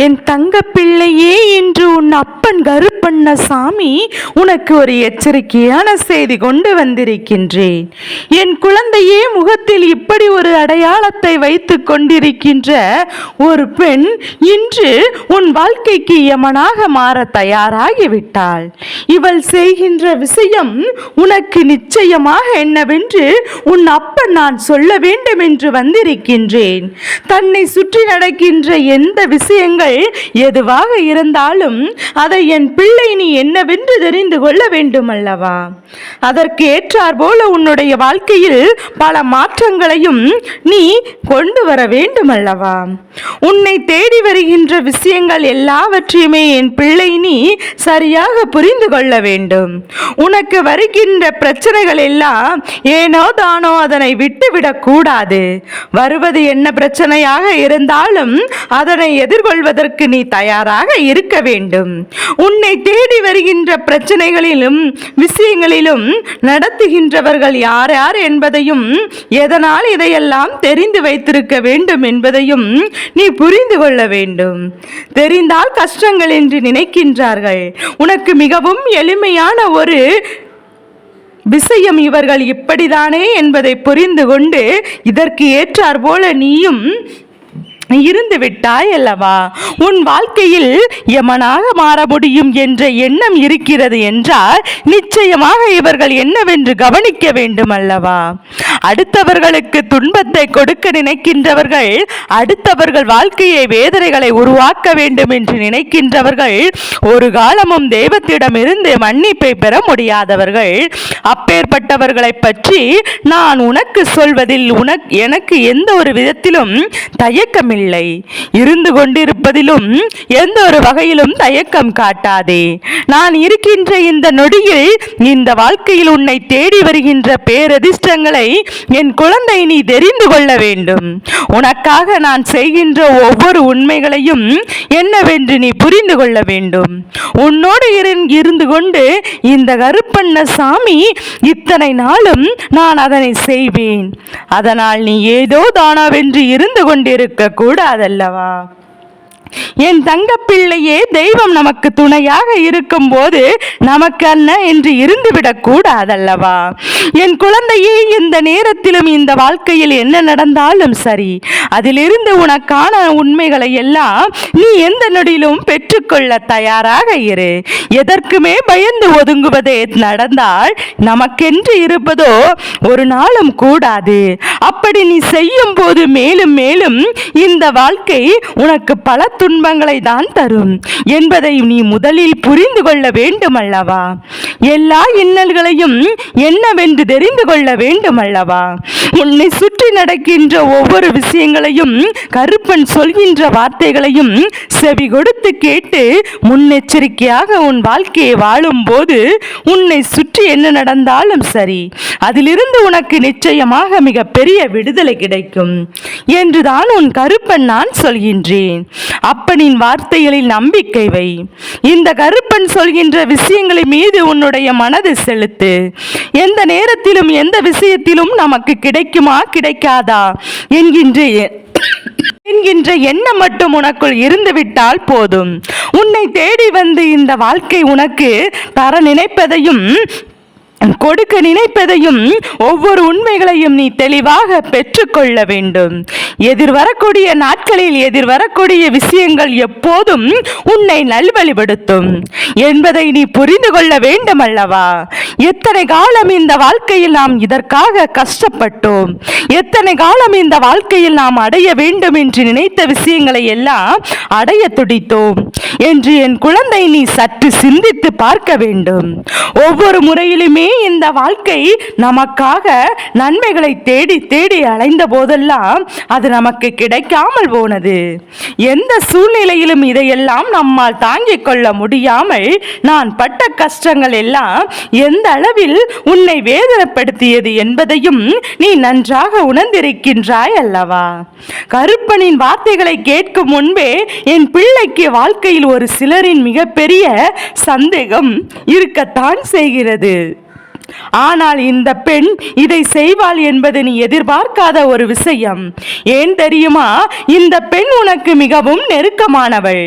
என் தங்க பிள்ளையே என்று உன் அப்பன் கருப்பண்ணசாமி உனக்கு ஒரு எச்சரிக்கையான செய்தி கொண்டு வந்திருக்கின்றேன். என் குழந்தையே முகத்தில் இப்படி ஒரு அடையாளத்தை வைத்து கொண்டிருக்கின்ற ஒரு பெண் இன்று உன் வாழ்க்கைக்கு யமனாக மாற தயாராகிவிட்டாள். இவள் செய்கின்ற விஷயம் உனக்கு நிச்சயமாக என்னவென்று உன் அப்பன் நான் சொல்ல வேண்டும் என்று வந்திருக்கின்றேன். தன்னை சுற்றி நடக்கின்ற எந்த விஷயங்கள் எதுவாக இருந்தாலும் அதை என் பிள்ளை நீ என்னவென்று தெரிந்து கொள்ள வேண்டும் அல்லவா அதற்கு ஏற்றார் போல உன்னுடைய வாழ்க்கையில் பல மாற்றங்களையும் நீ கொண்டு வர வேண்டும் அல்லவா உன்னை தேடி வருகின்ற விஷயங்கள் எல்லாவற்றையுமே என் பிள்ளை நீ சரியாக புரிந்து கொள்ள வேண்டும். உனக்கு வருகின்ற பிரச்சனைகள் எல்லாம் ஏனோ தானோ அதனை விட்டுவிடக் கூடாது. வருவது என்ன பிரச்சனையாக இருந்தாலும் அதனை எதிர்கொள்வதற்கு நீ தயாராக இருக்க வேண்டும். உன்னை தேடி வருகின்ற பிரச்சனைகளிலும் விஷயங்களிலும் நடத்துகின்றவர்கள் யார் யார் என்பதையும் எதனால் இதையெல்லாம் தெரிந்து வைத்திருக்க வேண்டும் என்பதையும் நீ புரிந்து கொள்ள வேண்டும். தெரிந்தால் கஷ்டங்கள் என்று நினைக்கின்றார்கள். உனக்கு மிகவும் எளிமையான ஒரு விஷயம் இவர்கள் இப்படிதானே என்பதை புரிந்து கொண்டு இதற்கு ஏற்றார் போல நீயும் இருந்து விட்டாய் அல்லவா? உன் வாழ்க்கையில் யமனாக மாற முடியும் என்ற எண்ணம் இருக்கிறது என்றால் நிச்சயமாக இவர்கள் என்னவென்று கவனிக்க வேண்டும் அல்லவா? அடுத்தவர்களுக்கு துன்பத்தை கொடுக்க நினைக்கின்றவர்கள் அடுத்தவர்கள் வாழ்க்கையை வேதனைகளை உருவாக்க வேண்டும் என்று நினைக்கின்றவர்கள் ஒரு காலமும் தெய்வத்திடமிருந்து மன்னிப்பை பெற முடியாதவர்கள். அப்பேற்பட்டவர்களை பற்றி நான் உனக்கு சொல்வதில் உனக்கு எனக்கு எந்த ஒரு விதத்திலும் தயக்கமில்லை. இருந்து கொண்டிருப்பதிலும் எந்த ஒரு வகையிலும் தயக்கம் காட்டாதே. நான் இருக்கின்ற இந்த நொடியில் இந்த வாழ்க்கையில் உன்னை தேடி வருகின்ற பேரதிர்ஷ்டங்களை என் குழந்தை நீ தெரிந்து கொள்ள வேண்டும். உனக்காக நான் செய்கின்ற ஒவ்வொரு உண்மைகளையும் என்னவென்று நீ புரிந்து கொள்ள வேண்டும். உன்னோடு இருந்து கொண்டு இந்த கருப்பண்ண சாமி இத்தனை நாளும் நான் அதனை செய்வேன். அதனால் நீ ஏதோ தானாவென்று இருந்து கொண்டிருக்க கூடாதல்லவா என் தங்கப்பிள்ளையே தெய்வம் நமக்கு துணையாக இருக்கும்போது நமக்கு அண்ண என்று இருந்துவிடக் கூடாதல்லவா? என் குழந்தையே இந்த நேரத்திலும் இந்த வாழ்க்கையில் என்ன நடந்தாலும் சரி அதிலிருந்து உனக்கான உண்மைகளை எல்லாம் நீ எந்த நொடியிலும் பெற்றுக்கொள்ள தயாராக இரு. எதற்குமே பயந்து ஒதுங்குவதே நடந்தால் நமக்கென்று இருப்பதோ ஒரு நாளும் கூடாது. அப்படி நீ செய்யும் போது மேலும் மேலும் இந்த வாழ்க்கை உனக்கு பல துன்பங்களை தான் தரும் என்பதை நீ முதலில் புரிந்து கொள்ள வேண்டும் அல்லவா எல்லா இன்னல்களையும் என்னவென்று தெரிந்து கொள்ள வேண்டும் அல்லவா உன்னை சுற்றி நடக்கின்ற ஒவ்வொரு விஷயங்களையும் கருப்பன் சொல்கின்ற வார்த்தைகளையும் செவி கொடுத்து கேட்டு முன்னெச்சரிக்கையாக உன் வாழ்க்கையை வாழும்போது உன்னை சுற்றி என்ன நடந்தாலும் சரி அதிலிருந்து உனக்கு நிச்சயமாக மிக பெரிய விடுதலை கிடைக்கும் என்றுதான் உன் கருப்பன் நான் சொல்கின்றேன். அப்பனின் வார்த்தைகளில் நம்பிக்கை வை. இந்த கருப்பன் சொல்கின்ற விஷயங்களை மீது உன்னுடைய மனதை செலுத்து. எந்த நேரத்திலும் எந்த விஷயத்திலும் நமக்கு கிடைக்குமா கிடைக்காதா? என்கின்ற எ- என்கின்ற எண்ணம் மட்டும் உனக்குள் இருந்துவிட்டால் போதும். உன்னை தேடி வந்து இந்த வாழ்க்கை உனக்கு தர நினைப்பதையும் கொடுக்க நினைப்பதையும் ஒவ்வொரு உண்மைகளையும் நீ தெளிவாக பெற்றுக்கொள்ள வேண்டும். எதிர்வரக்கூடிய நாட்களில் எதிர்வரக்கூடிய விஷயங்கள் எப்போதும் உன்னை நல்வழிபடுத்தும் என்பதை நீ புரிந்து கொள்ள வேண்டும் அல்லவா எத்தனை காலம் இந்த வாழ்க்கையில் நாம் இதற்காக கஷ்டப்பட்டோம்? எத்தனை காலம் இந்த வாழ்க்கையில் நாம் அடைய வேண்டும் என்று நினைத்த விஷயங்களை எல்லாம் அடைய துடித்தோம். என்று என் குழந்தை நீ சற்று சிந்தித்து பார்க்க வேண்டும். ஒவ்வொரு முறையிலுமே இந்த வாழ்க்கை நமக்காக நன்மைகளை தேடி தேடி அலைந்த போதெல்லாம் அது நமக்கு கிடைக்காமல் போனது. எந்த சூழ்நிலையிலும் இதையெல்லாம் நம்மால் தாங்கிக் கொள்ள முடியாமல் நான் பட்ட கஷ்டங்கள் எல்லாம் எந்த அளவில் உன்னை வேதனைப்படுத்தியது என்பதையும் நீ நன்றாக உணர்ந்திருக்கின்றாய் அல்லவா கருப்பனின் வார்த்தைகளை கேட்கும் முன்பே என் பிள்ளைக்கு வாழ்க்கையில் ஒரு சிலரின் மிகப்பெரிய சந்தேகம் இருக்கத்தான் செய்கிறது. ஆனால் இந்த பெண் இதை செய்வாள் என்பது நீ எதிர்பார்க்காத ஒரு விஷயம். ஏன் தெரியுமா? இந்த பெண் உனக்கு மிகவும் நெருக்கமானவள்.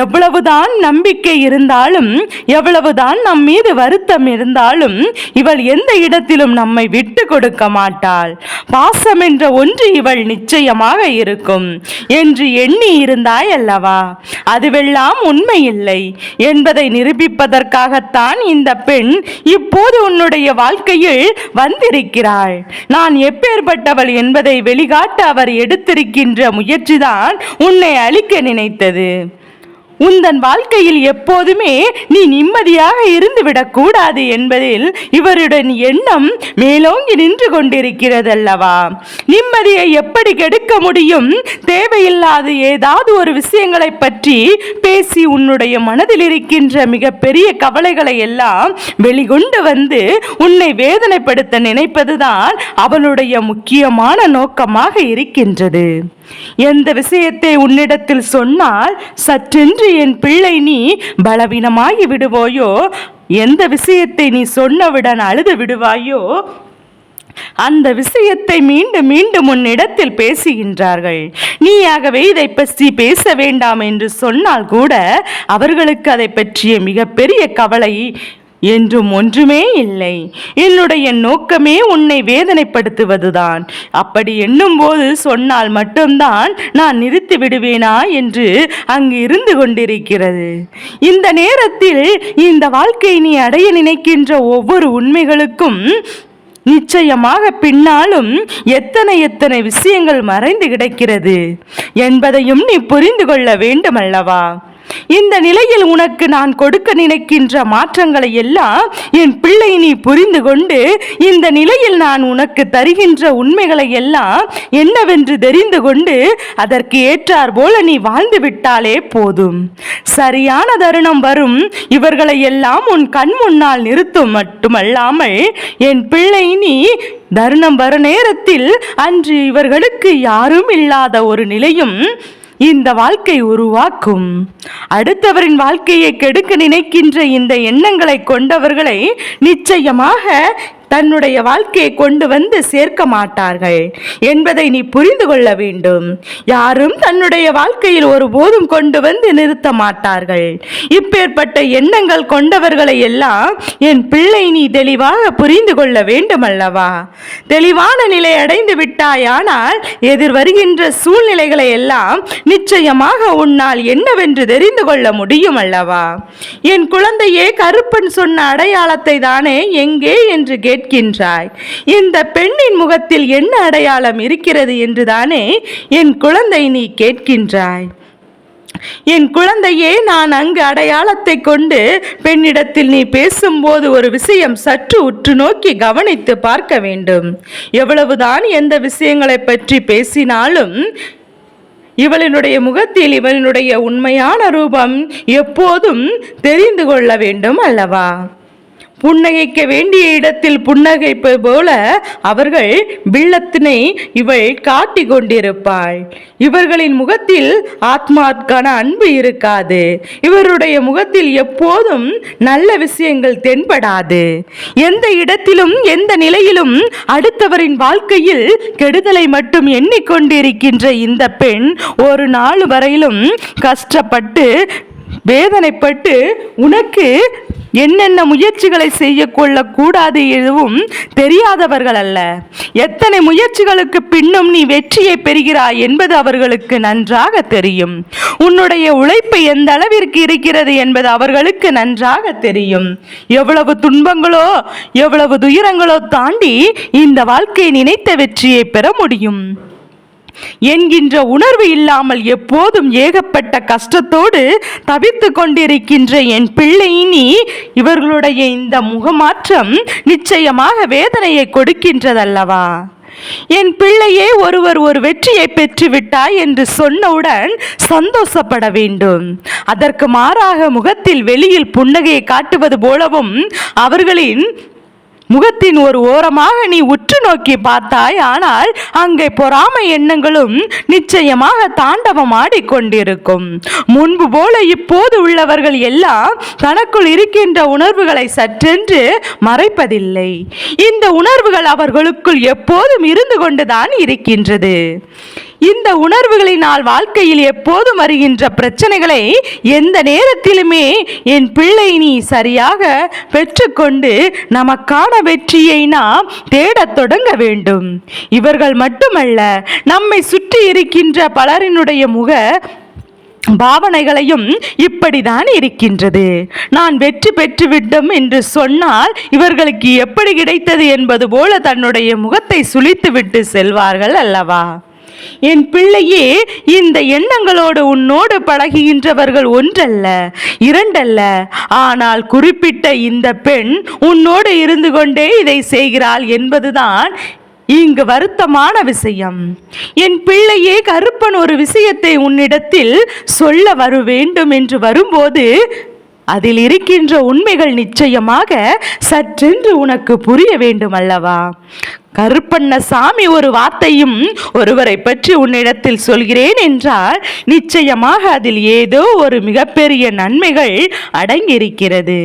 எவ்வளவுதான் நம்பிக்கை இருந்தாலும் எவ்வளவுதான் நம் மீது வருத்தம் இருந்தாலும் இவள் எந்த இடத்திலும் நம்மை விட்டு கொடுக்க மாட்டாள். பாசம் என்ற ஒன்று இவள் நிச்சயமாக இருக்கும் என்று எண்ணி இருந்தாய் அல்லவா அதுவெல்லாம் உண்மை இல்லை என்பதை நிரூபிப்பதற்காகத்தான் இந்த பெண் இப்போது உன்னுடைய வாழ்க்கையில் வந்திருக்கிறாள். நான் எப்பேற்பட்டவள் என்பதை வெளிகாட்ட அவர் எடுத்திருக்கின்ற முயற்சிதான் உன்னை அழிக்க நினைத்தது. உந்தன் வாழ்க்கையில் எப்போதுமே நீ நிம்மதியாக இருந்து விடக்கூடாது என்பதில் இவருடன் எண்ணம் மேலோங்கி நின்று கொண்டிருக்கிறதல்லவா? நிம்மதியை எப்படி கெடுக்க முடியும்? தேவையில்லாத ஏதாவது ஒரு விஷயங்களை பற்றி பேசி உன்னுடைய மனதில் இருக்கின்ற மிகப்பெரிய கவலைகளை எல்லாம் வெளிகொண்டு வந்து உன்னை வேதனைப்படுத்த நினைப்பதுதான் அவளுடைய முக்கியமான நோக்கமாக இருக்கின்றது. எந்த விஷயத்தை உன்னிடத்தில் சொன்னால் சற்றென்று என் பிள்ளை நீ பலவீனமாகி விடுவோயோ? எந்த விஷயத்தை நீ சொன்னவுடன் அழுது விடுவாயோ? அந்த விஷயத்தை மீண்டும் மீண்டும் உன்னிடத்தில் பேசுகின்றார்கள். நீயாகவே இதை பற்றி பேச வேண்டாம் என்று சொன்னால் கூட அவர்களுக்கு அதை பற்றிய மிகப்பெரிய கவலை என்றும் ஒன்றுமே இல்லை. என்னுடைய நோக்கமே உன்னை வேதனைப்படுத்துவதுதான். அப்படி எண்ணும்போது சொன்னால் மட்டும்தான் நான் நிறுத்தி விடுவேனா என்று அங்கு இருந்து கொண்டிருக்கிறது. இந்த நேரத்தில் இந்த வாழ்க்கை நீ அடைய நினைக்கின்ற ஒவ்வொரு உண்மைகளுக்கும் நிச்சயமாக பின்னாலும் எத்தனை எத்தனை விஷயங்கள் மறைந்து கிடக்கிறது என்பதையும் நீ புரிந்து கொள்ள வேண்டும் அல்லவா இந்த நிலையில் உனக்கு நான் கொடுக்க நினைக்கின்ற மாற்றங்களை எல்லாம் என் பிள்ளை நீ புரிந்து கொண்டு இந்த நிலையில் நான் உனக்கு தருகின்ற உண்மைகளை எல்லாம் என்னவென்று தெரிந்து கொண்டு அதற்கு ஏற்றார் போல நீ வாழ்ந்து விட்டாலே போதும். சரியான தருணம் வரும். இவர்களை எல்லாம் உன் கண் முன்னால் நிறுத்தும் மட்டுமல்லாமல் என் பிள்ளை நீ தருணம் வரும் நேரத்தில் அன்று இவர்களுக்கு யாரும் இல்லாத ஒரு நிலையும் இந்த வாழ்க்கை உருவாக்கும். அடுத்தவரின் வாழ்க்கையை கெடுக்க நினைக்கின்ற இந்த எண்ணங்களை கொண்டவர்களை நிச்சயமாக தன்னுடைய வாழ்க்கையை கொண்டு வந்து சேர்க்க மாட்டார்கள் என்பதை நீ புரிந்து கொள்ள வேண்டும். யாரும் தன்னுடைய வாழ்க்கையில் ஒருபோதும் கொண்டு வந்து நிறுத்த மாட்டார்கள். இப்பேற்பட்ட எண்ணங்கள் கொண்டவர்களை எல்லாம் என் பிள்ளை நீ தெளிவாக புரிந்து கொள்ள வேண்டும் அல்லவா தெளிவான நிலை அடைந்து விட்டாயானால் எதிர் வருகின்ற சூழ்நிலைகளை எல்லாம் நிச்சயமாக உன்னால் என்னவென்று தெரிந்து கொள்ள முடியும் அல்லவா என் குழந்தையே கருப்பன் சொன்ன அடையாளத்தை தானே எங்கே என்று கேட்கின்றாய். இந்த பெண்ணின் முகத்தில் என்ன அடையாளம் இருக்கிறது என்றுதானே என் குழந்தை நீ கேட்கின்றாய். என் குழந்தையே நான் அங்கு அடையாளத்தை கொண்டு பெண்ணிடத்தில் நீ பேசும்போது ஒரு விஷயம் சற்று உற்று நோக்கி கவனித்து பார்க்க வேண்டும். எவ்வளவுதான் எந்த விஷயங்களை பற்றி பேசினாலும் இவளினுடைய முகத்தில் இவளினுடைய உண்மையான ரூபம் எப்போதும் தெரிந்து கொள்ள வேண்டும் அல்லவா? புன்னகைக்க வேண்டிய இடத்தில் புன்னகைப்பது போல அவர்கள் பிள்ளத்தினை இவள் காட்டி கொண்டிருப்பாள். இவர்களின் முகத்தில் ஆத்மாக்கான அன்பு இருக்காது. இவருடைய முகத்தில் எப்போதும் நல்ல விஷயங்கள் தென்படாது. எந்த இடத்திலும் எந்த நிலையிலும் அடுத்தவரின் வாழ்க்கையில் கெடுதலை மட்டும் எண்ணிக்கொண்டிருக்கின்ற இந்த பெண் ஒரு நாள் வரையிலும் கஷ்டப்பட்டு வேதனைப்பட்டு உனக்கு என்னென்ன முயற்சிகளை செய்ய கொள்ளக்கூடாது எதுவும் தெரியாதவர்கள் அல்ல எத்தனை முயற்சிகளுக்கு பின்னும் நீ வெற்றியை பெறுகிறாய் என்பது அவர்களுக்கு நன்றாக தெரியும். உன்னுடைய உழைப்பு எந்த அளவிற்கு இருக்கிறது என்பது அவர்களுக்கு நன்றாக தெரியும். எவ்வளவு துன்பங்களோ எவ்வளவு துயரங்களோ தாண்டி இந்த வாழ்க்கை நினைத்த வெற்றியை பெற முடியும். என்கின்ற உணர்வு இல்லாமல் எப்போதும் ஏகப்பட்ட கஷ்டத்தோடு தவித்து கொண்டிருக்கின்ற என் பிள்ளை நீ இவர்களுடைய இந்த முகமாற்றம் நிச்சயமாக வேதனையை கொடுக்கின்றதல்லவா? என் பிள்ளையே ஒருவர் ஒரு வெற்றியை பெற்றுவிட்டாய் என்று சொன்னவுடன் சந்தோஷப்பட வேண்டும். அதற்கு மாறாக முகத்தில் வெளியில் புன்னகையை காட்டுவது போலவும் அவர்களின் முகத்தின் ஒரு ஓரமாக நீ உற்று நோக்கி பார்த்தாய். ஆனால் அங்கே பொறாமை எண்ணங்களும் நிச்சயமாக தாண்டவம் கொண்டிருக்கும் முன்பு போல இப்போது உள்ளவர்கள் எல்லாம் தனக்குள் இருக்கின்ற உணர்வுகளை சற்றென்று மறைப்பதில்லை. இந்த உணர்வுகள் அவர்களுக்குள் எப்போதும் இருந்து கொண்டுதான் இருக்கின்றது. இந்த உணர்வுகளினால் வாழ்க்கையில் எப்போதும் வருகின்ற பிரச்சனைகளை எந்த நேரத்திலுமே என் பிள்ளை நீ சரியாக பெற்றுக்கொண்டு நமக்கான வெற்றியை நாம் தேடத் தொடங்க வேண்டும். இவர்கள் மட்டுமல்ல நம்மை சுற்றி இருக்கின்ற பலரினுடைய முக பாவனைகளையும் இப்படிதான் இருக்கின்றது. நான் வெற்றி பெற்றுவிட்டோம் என்று சொன்னால் இவர்களுக்கு எப்படி கிடைத்தது என்பது போல தன்னுடைய முகத்தை சுளித்துவிட்டு செல்வார்கள் அல்லவா? என் பிள்ளையே இந்த எண்ணங்களோடு உன்னோடு பழகுகின்றவர்கள் ஒன்றல்ல இரண்டல்ல. ஆனால் குறிப்பிட்ட இந்த பெண் உன்னோடு இருந்து கொண்டே இதை செய்கிறாள் என்பதுதான் இங்கு வருத்தமான விஷயம். என் பிள்ளையே கருப்பன் ஒரு விஷயத்தை உன்னிடத்தில் சொல்ல வர வேண்டும் என்று வரும்போது அதில் இருக்கின்ற உண்மைகள் நிச்சயமாக சற்றென்று உனக்கு புரிய வேண்டும் அல்லவா? கருப்பண்ணசாமி ஒரு வார்த்தையும் ஒருவரை பற்றி உன்னிடத்தில் சொல்கிறேன் என்றால் நிச்சயமாக அதில் ஏதோ ஒரு மிகப்பெரிய நன்மைகள் அடங்கியிருக்கிறது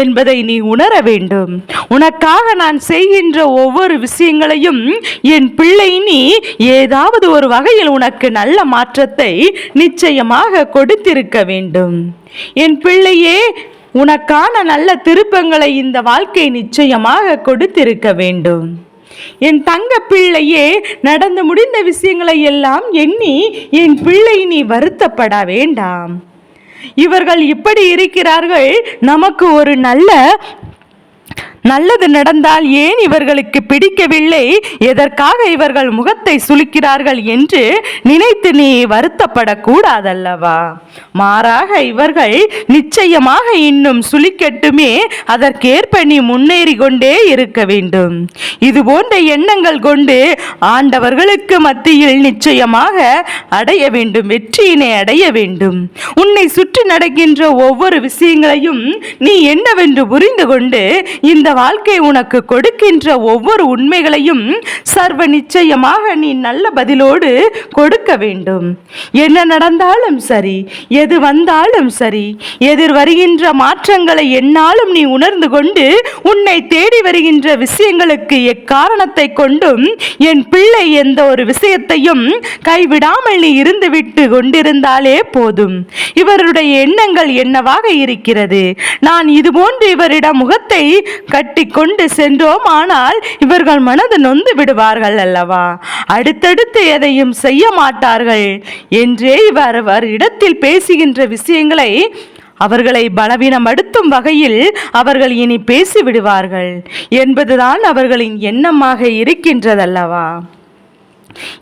என்பதை நீ உணர வேண்டும். உனக்காக நான் செய்கின்ற ஒவ்வொரு விஷயங்களையும் என் பிள்ளை நீ ஏதாவது ஒரு வகையில் உனக்கு நல்ல மாற்றத்தை நிச்சயமாக கொடுத்திருக்க வேண்டும். என் பிள்ளையே உனக்கான நல்ல திருப்பங்களை இந்த வாழ்க்கை நிச்சயமாக கொடுத்திருக்க வேண்டும். என் தங்க பிள்ளையே நடந்து முடிந்த விஷயங்களை எல்லாம் எண்ணி என் பிள்ளை நீ வருத்தப்பட வேண்டாம். இவர்கள் இப்படி இருக்கிறார்கள் நமக்கு ஒரு நல்ல நல்லது நடந்தால் ஏன் இவர்களுக்கு பிடிக்கவில்லை? எதற்காக இவர்கள் முகத்தை சுளிக்கிறார்கள் என்று நினைத்து நீ வருத்தப்படக்கூடாதல்லவா? மாறாக இவர்கள் நிச்சயமாக இன்னும் சுளிக்கட்டுமே அதற்கேற்ப நீ முன்னேறி கொண்டே இருக்க வேண்டும். இது போன்ற எண்ணங்கள் கொண்டு ஆண்டவர்களுக்கு மத்தியில் நிச்சயமாக அடைய வேண்டும் வெற்றியினை அடைய வேண்டும். உன்னை சுற்றி நடக்கின்ற ஒவ்வொரு விஷயங்களையும் நீ என்னவென்று புரிந்து கொண்டு இந்த வாழ்க்கை உனக்கு கொடுக்கின்ற ஒவ்வொரு உண்மைகளையும் சர்வ நிச்சயமாக நீ நல்ல பதிலோடு கொடுக்க வேண்டும். என்ன நடந்தாலும் சரி எது வந்தாலும் சரி எதிர் வருகின்ற மாற்றங்களை என்னாலும் நீ உணர்ந்து கொண்டு உன்னை தேடி வருகின்ற விஷயங்களுக்கு எக்காரணத்தை கொண்டும் என் பிள்ளை எந்த ஒரு விஷயத்தையும் கைவிடாமல் நீ இருந்துவிட்டு கொண்டிருந்தாலே போதும். இவருடைய எண்ணங்கள் என்னவாக இருக்கிறது? நான் இதுபோன்று இவரிடம் முகத்தை கட்டி கொண்டு சென்றோம். ஆனால் இவர்கள் மனது நொந்து விடுவார்கள் அல்லவா? அடுத்தடுத்து எதையும் செய்ய மாட்டார்கள். என்றே இவர் அவர் இடத்தில் பேசுகின்ற விஷயங்களை அவர்களை பலவீனமடுத்தும் வகையில் அவர்கள் இனி பேசிவிடுவார்கள் என்பதுதான் அவர்களின் எண்ணமாக இருக்கின்றதல்லவா?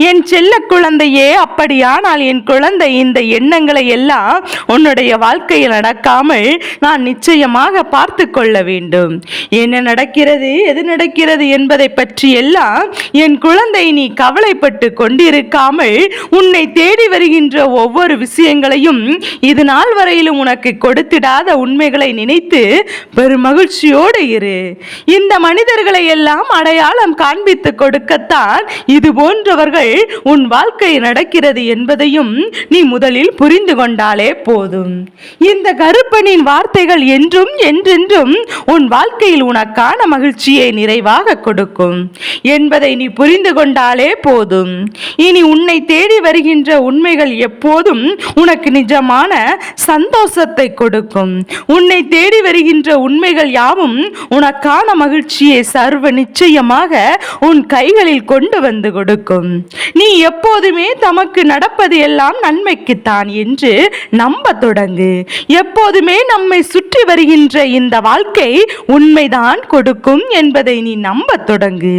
என் செல்ல குழந்தையே அப்படியானால் என் குழந்தை இந்த எண்ணங்களை எல்லாம் உன்னுடைய வாழ்க்கையில் நடக்காமல் நான் நிச்சயமாக பார்த்து கொள்ள வேண்டும். என்ன நடக்கிறது எது நடக்கிறது என்பதை பற்றி எல்லாம் என் குழந்தை நீ கவலைப்பட்டு கொண்டிருக்காமல் உன்னை தேடி வருகின்ற ஒவ்வொரு விஷயங்களையும் இது நாள் வரையிலும் உனக்கு கொடுத்திடாத உண்மைகளை நினைத்து பெருமகிழ்ச்சியோடு இரு. இந்த மனிதர்களை எல்லாம் அடையாளம் காண்பித்து கொடுக்கத்தான் இது போன்றவர் போன்றவர்கள் உன் வாழ்க்கை நடக்கிறது என்பதையும் நீ முதலில் புரிந்து கொண்டாலே போதும். இந்த கருப்பனின் வார்த்தைகள் என்றும் என்றென்றும் உன் வாழ்க்கையில் உனக்கான மகிழ்ச்சியை நிறைவாக கொடுக்கும். என்பதை நீ புரிந்து கொண்டாலே போதும். இனி உன்னை தேடி வருகின்ற உண்மைகள் எப்போதும் உனக்கு நிஜமான சந்தோஷத்தை கொடுக்கும். உன்னை தேடி வருகின்ற உண்மைகள் யாவும் உனக்கான மகிழ்ச்சியை சர்வ நிச்சயமாக உன் கைகளில் கொண்டு வந்து கொடுக்கும். நீ எப்போதுமே தமக்கு நடப்பது எல்லாம் நன்மைக்குத்தான் என்று நம்ப தொடங்கு. எப்போதுமே நம்மை சுற்றி வருகின்ற இந்த வாழ்க்கை உண்மைதான் கொடுக்கும் என்பதை நீ நம்ப தொடங்கு.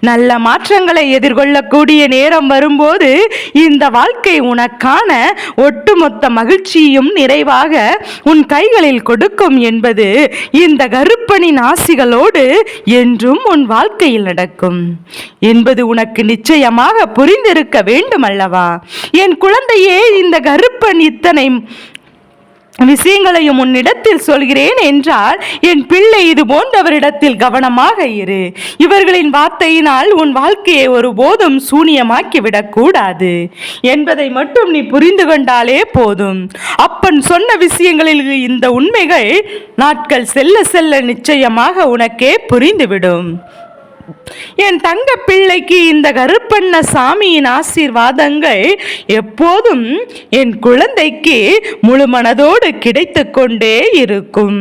நல்ல மாற்றங்களை எதிர்கொள்ளக்கூடிய நேரம் வரும்போது இந்த வாழ்க்கை உனக்கான ஒட்டுமொத்த மகிழ்ச்சியும் நிறைவாக உன் கைகளில் கொடுக்கும் என்பது இந்த கருப்பனின் ஆசிகளோடு என்றும் உன் வாழ்க்கையில் நடக்கும். என்பது உனக்கு நிச்சயமாக புரிந்திருக்க வேண்டும் அல்லவா என் குழந்தையே இந்த கருப்பன் இத்தனை விஷயங்களையும் உன்னிடத்தில் சொல்கிறேன் என்றால் என் பிள்ளை இது போன்றவரிடத்தில் கவனமாக இரு. இவர்களின் வார்த்தையினால் உன் வாழ்க்கையை ஒருபோதும் சூனியமாக்கிவிடக்கூடாது என்பதை மட்டும் நீ புரிந்து கொண்டாலே போதும். அப்பன் சொன்ன விஷயங்களில் இந்த உண்மைகள் நாட்கள் செல்ல செல்ல நிச்சயமாக உனக்கே புரிந்துவிடும். என் தங்க பிள்ளைக்கு இந்த கருப்பண்ண சாமியின் ஆசீர்வாதங்கள் எப்போதும் என் குழந்தைக்கு முழு மனதோடு கிடைத்து கொண்டே இருக்கும்.